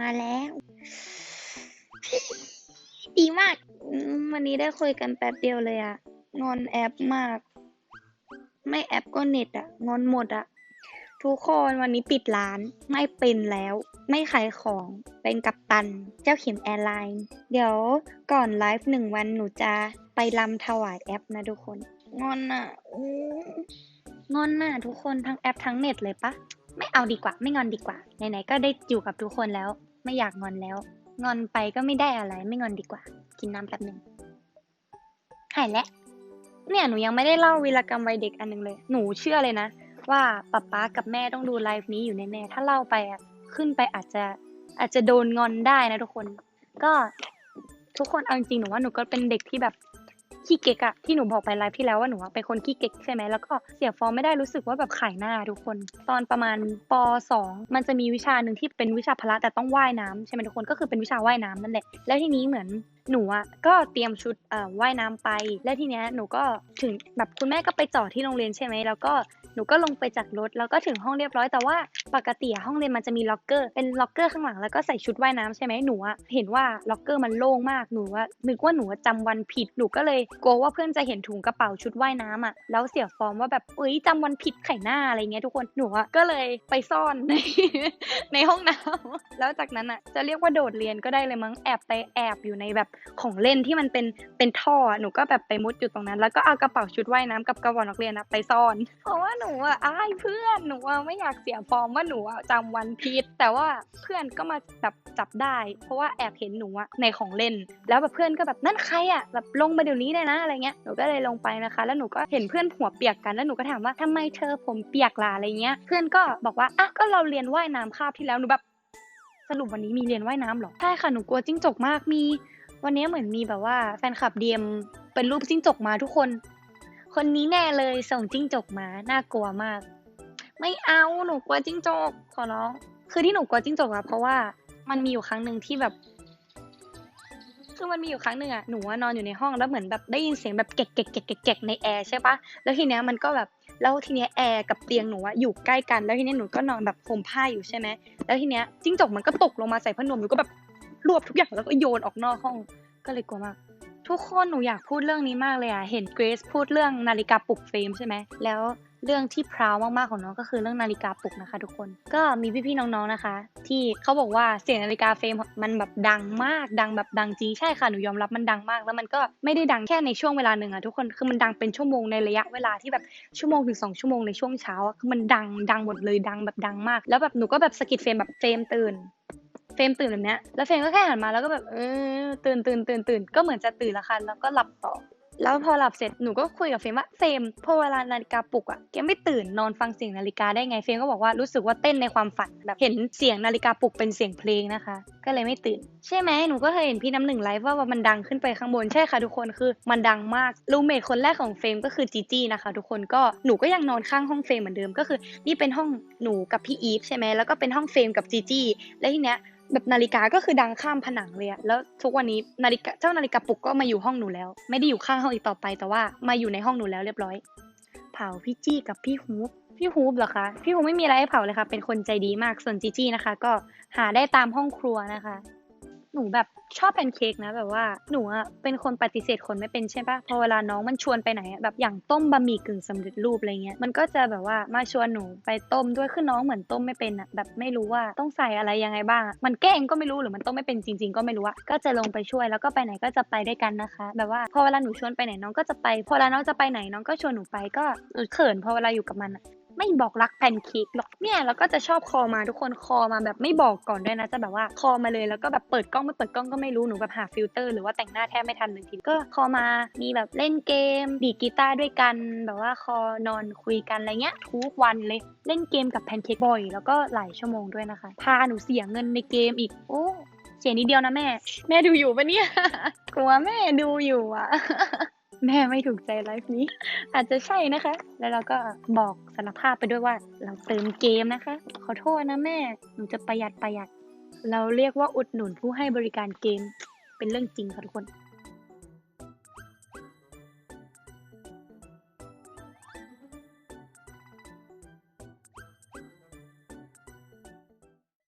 มาแล้ว ดีมาก วันนี้ได้คุยกันแป๊บเดียวเลยอะงอนแอปมาก ไม่แอปก็เน็ตอะงอนหมดอะทุกคนวันนี้ปิดร้านไม่เป็นแล้ว ไม่ขายของเป็นกัปตัน เจ้าเข็มแอร์ไลน์เดี๋ยวก่อนไลฟ์หนึ่งวันหนูจะไปลำถวายแอปนะทุกคน งอนอะงอนน่ะทุกคนทั้งแอปทั้งเน็ตเลยปะไม่เอาดีกว่าไม่งอนดีกว่าไหนๆก็ได้อยู่กับทุกคนแล้ว ไม่อยากงอนแล้ว งอนไปก็ไม่ได้อะไร ไม่งอนดีกว่า กินน้ำแป๊บหนึ่งหายแล้วเนี่ยหนูยังไม่ได้เล่าวีรกรรมวัยเด็กอันหนึงเลย หนูเชื่อเลยนะ ว่าป๊าป๊ากับแม่ต้องดูไลฟ์นี้อยู่แน่ๆถ้าเล่าไปอะขึ้นไปอาจจะอาจจะโดนงอนได้นะทุกคน ก็ทุกคนเอาจริงๆหนูว่าหนูก็เป็นเด็กที่แบบ ขี้เก๊กอะที่หนูบอกไปไลฟ์ที่แล้วว่าหนูเป็นคนขี้เก๊กใช่ไหมแล้วก็เสียฟอร์มไม่ได้รู้สึกว่าแบบขายหน้าทุกคน ตอนประมาณป .2 มันจะมีวิชาหนึ่งที่เป็นวิชาพละแต่ต้องว่ายน้ำใช่ไหมทุกคนก็คือเป็นวิชาว่ายน้ำนั่นแหละแล้วทีนี้เหมือน หนูอะก็เตรียมชุดว่ายน้ำไป แล้วทีเนี้ยหนูก็ถึงแบบคุณแม่ก็ไปจอดที่โรงเรียนใช่ไหมแล้วก็หนูก็ลงไปจากรถแล้วก็ถึงห้องเรียบร้อยแต่ว่าปกติอะห้องเรียนมันจะมีล็อกเกอร์เป็นล็อกเกอร์ข้างหลังแล้วก็ใส่ชุดว่ายน้ำใช่ไหมหนูอะเห็นว่าล็อกเกอร์มันโล่งมากหนูว่านึกว่าหนูอะจำวันผิดหนูก็เลยกลัวว่าเพื่อนจะเห็นถุงกระเป๋าชุดว่ายน้ำอะแล้วเสียฟอร์มว่าแบบเอ้ยจำวันผิดไข่หน้าอะไรเงี้ยทุกคนหนูอะก็เลยไปซ่อนในในห้องน้ำแล้วจากนั้นอะจะเรียกว่าโดดเรียนก็ได้เลยมั้งแอบไปแอบอยู่ในแบบของเล่นที่มันเป็นเป็นท่อหนูก็แบบไปมุดอยู่ตรงนั้น แล้วก็เอากระเป๋าชุดว่ายน้ำกับกระบอกนักเรียนอะไปซ่อน เพราะว่าหนูอะอายเพื่อนหนูอะไม่อยากเสียฟอร์มว่าหนูอะจำวันผิดแต่ว่าเพื่อนก็มาแบบจับได้ เพราะว่าแอบเห็นหนูอะในของเล่น แล้วแบบเพื่อนก็แบบนั่นใครอะแบบลงมาเดี๋ยวนี้เลยนะอะไรเงี้ยหนูก็เลยลงไปนะคะ แล้วหนูก็เห็นเพื่อนหัวเปียกกันแล้วหนูก็ถามว่าทำไมเธอผมเปียกล่ะอะไรเงี้ย เพื่อนก็บอกว่าอะก็เราเรียนว่ายน้ำคาบที่แล้วหนูแบบสรุปวันนี้มีเรียนว่ายน้ำหรอ ใช่ค่ะ หนูกลัวจิ้งจกมาก มี วันนี้เหมือนมีแบบว่าแฟนคลับเดียมเป็นรูปจิ้งจกมาทุกคน คนนี้แน่เลยส่งจิ้งจกมาน่ากลัวมาก ไม่เอาหนูกลัวจิ้งจกขอร้อง คือที่หนูกลัวจิ้งจกอะเพราะว่ามันมีอยู่ครั้งหนึ่งที่แบบ คือมันมีอยู่ครั้งหนึ่งอะหนูอะนอนอยู่ในห้องแล้วเหมือนแบบได้ยินเสียงแบบแกะแกะแกะแกะแกในแอร์ใช่ปะแล้วทีเนี้ยมันก็แบบแล้วทีเนี้ยแอร์กับเตียงหนูอะอยู่ใกล้กัน แล้วทีเนี้ยหนูก็นอนแบบห่มผ้าอยู่ใช่ไหมแล้วทีเนี้ยจิ้งจกมันก็ตกลงมาใส่ผ้านวมหนูก็แบบ รวบทุกอย่างแล้วก็โยนออกนอกห้องก็เลยกลัวมากทุกคนหนูอยากพูดเรื่องนี้มากเลยอะเห็นเกรซพูดเรื่องนาฬิกาปลุกเฟรมใช่ไหมแล้วเรื่องที่พราวมากๆของน้องก็คือเรื่องนาฬิกาปลุกนะคะ ทุกคนก็มีพี่ๆน้องๆนะคะ ที่เขาบอกว่าเสียงนาฬิกาเฟรมมันแบบดังมากดังแบบดังจริงใช่ค่ะหนูยอมรับมันดังมาก แล้วมันก็ไม่ได้ดังแค่ในช่วงเวลาหนึ่งอะทุกคนคือมันดังเป็นชั่วโมงในระยะเวลาที่แบบชั่วโมงถึงสองชั่วโมงในช่วงเช้าคือมันดังดังหมดเลยดังแบบดังมาก แล้วแบบหนูก็แบบสะกิดเฟรมแบบเฟรมตื่น เฟรมตื่นแบบเนี้ยแล้วเฟรมก็แค่หันมาแล้วก็แบบเออตื่นตื่นตื่นตื่นก็เหมือนจะตื่นละค่ะแล้วก็หลับต่อ แล้วพอหลับเสร็จหนูก็คุยกับเฟรมว่าเฟรมพอเวลานาฬิกาปลุกอะแกไม่ตื่นนอนฟังเสียงนาฬิกาได้ไงเฟรมก็บอกว่ารู้สึกว่าเต้นในความฝันแบบเห็นเสียงนาฬิกาปลุกเป็นเสียงเพลงนะคะ ก็เลยไม่ตื่น ใช่ไหมหนูก็เคยเห็นพี่น้ำหนึ่งไลฟ์ว่าว่ามันดังขึ้นไปข้างบนใช่ค่ะทุกคนคือมันดังมากรูเมทคนแรกของเฟรมก็คือจีจี้นะคะทุกคนก็หนูก็ยังนอนข้างห้องเฟรมเหมือนเดิมก็คือ นี่เป็นห้องหนูกับพี่อีฟใช่ไหมแล้วก็เป็นห้องเฟรมกับจีจี้แล้วทีเนี้ย แบบนาฬิกาก็คือดังข้ามผนังเลยอะแล้วทุกวันนี้นาฬิกาเจ้านาฬิกาปลุกก็มาอยู่ห้องหนูแล้ว ไม่ได้อยู่ข้างห้องอีกต่อไป แต่ว่ามาอยู่ในห้องหนูแล้วเรียบร้อย เผาพี่จี้กับพี่ฮูบพี่ฮูบเหรอคะ พี่ฮูบไม่มีอะไรให้เผาเลยค่ะ เป็นคนใจดีมาก ส่วนจีจี้นะคะ ก็หาได้ตามห้องครัวนะคะ หนูแบบชอบแพนเค้กนะแบบว่าหนูอะเป็นคนปฏิเสธคนไม่เป็นใช่ปะพอเวลาน้องมันชวนไปไหนอะแบบอย่างต้มบะหมี่กึ่งสำเร็จรูปอะไรเงี้ยมันก็จะแบบว่ามาชวนหนูไปต้มด้วยคือน้องเหมือนต้มไม่เป็นอะแบบไม่รู้ว่าต้องใส่อะไรยังไงบ้าง มันแกล้งก็ไม่รู้หรือมันต้มไม่เป็นจริง ๆ ก็ไม่รู้อะก็จะลงไปช่วยแล้วก็ไปไหนก็จะไปด้วยกันนะคะ แบบว่าพอเวลาหนูชวนไปไหนน้องก็จะไป พอเวลาน้องจะไปไหนน้องก็ชวนหนูไปก็เขินพอเวลาอยู่กับมันอะ ไม่บอกรักแพนเค้กหรอกเนี่ยแล้วก็จะชอบคอมาทุกคนคอมาแบบไม่บอกก่อนด้วยนะจะแบบว่าคอมาเลยแล้วก็แบบเปิดกล้องไม่เปิดกล้องก็ไม่รู้หนูแบบหาฟิลเตอร์หรือว่าแต่งหน้าแทบไม่ทันเลยทีก็คอมามีแบบเล่นเกม ดีกีตาร์ด้วยกัน แบบว่าคอนอนคุยกันอะไรเงี้ยทุกวันเลยเล่นเกมกับแพนเค้กบ่อย แล้วก็หลายชั่วโมงด้วยนะคะ พาหนูเสียเงินในเกมอีกโอ้เสียนิดเดียวนะแม่ แม่ดูอยู่ปะเนี่ย กลัวแม่ดูอยู่อะ แม่ไม่ถูกใจไลฟ์นี้ อาจจะใช่นะคะ แล้วเราก็บอกสารภาพไปด้วยว่า เราเติมเกมนะคะ ขอโทษนะแม่หนูจะประหยัดประหยัด เราเรียกว่าอุดหนุนผู้ให้บริการเกม เป็นเรื่องจริงค่ะทุกคน